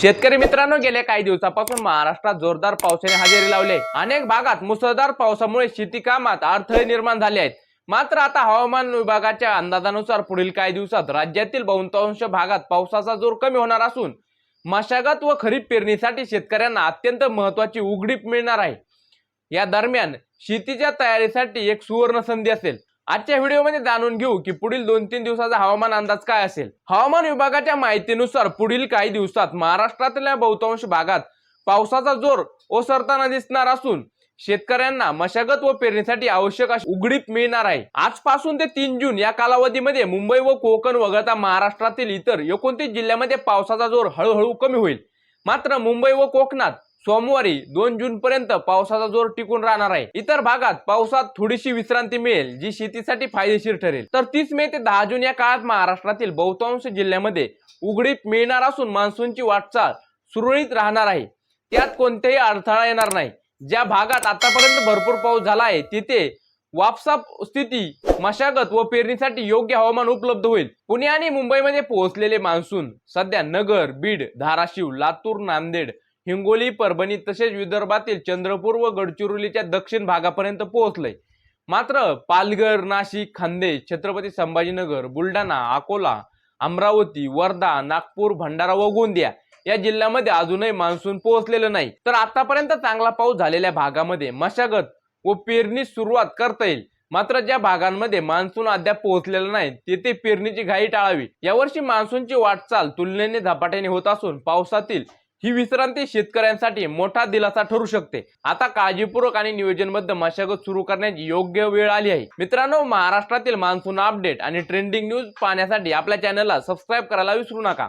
शेतकरी मित्रांनो गेल्या काही दिवसापासून महाराष्ट्रात जोरदार पावसाने हजेरी लावले. अनेक भागात मुसळधार पावसामुळे शेती कामात अडथळे निर्माण झाले आहेत. मात्र आता हवामान विभागाच्या अंदाजानुसार पुढील काही दिवसात राज्यातील बहुतांश भागात पावसाचा जोर कमी होणार असून मशागत व खरीप पेरणीसाठी शेतकऱ्यांना अत्यंत महत्वाची उघडीप मिळणार आहे. या दरम्यान शेतीच्या तयारीसाठी एक सुवर्ण संधी असेल. आजच्या व्हिडिओमध्ये जाणून घेऊ की पुढील दोन तीन दिवसाचा हवामान अंदाज काय असेल. हवामान विभागाच्या माहितीनुसार पुढील काही दिवसात महाराष्ट्रातल्या बहुतांश भागात पावसाचा जोर ओसरताना दिसणार असून शेतकऱ्यांना मशागत व पेरणीसाठी आवश्यक अशी उघडीप मिळणार आहे. आजपासून ते तीन जून या कालावधीमध्ये मुंबई व कोकण वगळता महाराष्ट्रातील इतर एकोणतीस जिल्ह्यामध्ये पावसाचा जोर हळूहळू कमी होईल. मात्र मुंबई व कोकणात सोमवारी दोन जून पर्यंत पावसाचा जोर टिकून राहणार आहे. इतर भागात पावसात थोडीशी विश्रांती मिळेल जी शेतीसाठी फायदेशीर ठरेल. तर तीस मे ते दहा जून या काळात महाराष्ट्रातील बहुतांश जिल्ह्यामध्ये उघडीप मिळणार असून मान्सूनची वाटचाल सुरळीत राहणार आहे. त्यात कोणतेही अडथळा येणार नाही. ज्या भागात आतापर्यंत भरपूर पाऊस झाला आहे तिथे वापसाप स्थिती मशागत व पेरणीसाठी योग्य हवामान उपलब्ध होईल. पुणे आणि मुंबईमध्ये पोहोचलेले मान्सून सध्या नगर बीड धाराशिव लातूर नांदेड हिंगोली परभणी तसेच विदर्भातील चंद्रपूर व गडचिरोलीच्या दक्षिण भागापर्यंत पोहोचले मात्र पालघर नाशिक खान्देश छत्रपती संभाजीनगर बुलढाणा अकोला अमरावती वर्धा नागपूर भंडारा व गोंदिया या जिल्ह्यामध्ये अजूनही मान्सून पोहोचलेलं नाही. तर आतापर्यंत चांगला पाऊस झालेल्या भागामध्ये मशागत व पेरणी सुरुवात करता येईल. मात्र ज्या भागांमध्ये मान्सून अद्याप पोहोचलेला नाही तेथे पेरणीची घाई टाळावी. यावर्षी मान्सूनची वाटचाल तुलनेने झपाट्याने होत असून पावसातील ही विश्रांती शेतकऱ्यांसाठी मोठा दिलासा ठरू शकते. आता काळजीपूर्वक आणि नियोजनबद्ध मशागत सुरू करण्याची योग्य वेळ आली आहे. मित्रांनो महाराष्ट्रातील मान्सून अपडेट आणि ट्रेंडिंग न्यूज पाहण्यासाठी आपल्या चॅनलला सबस्क्राईब करायला विसरू नका.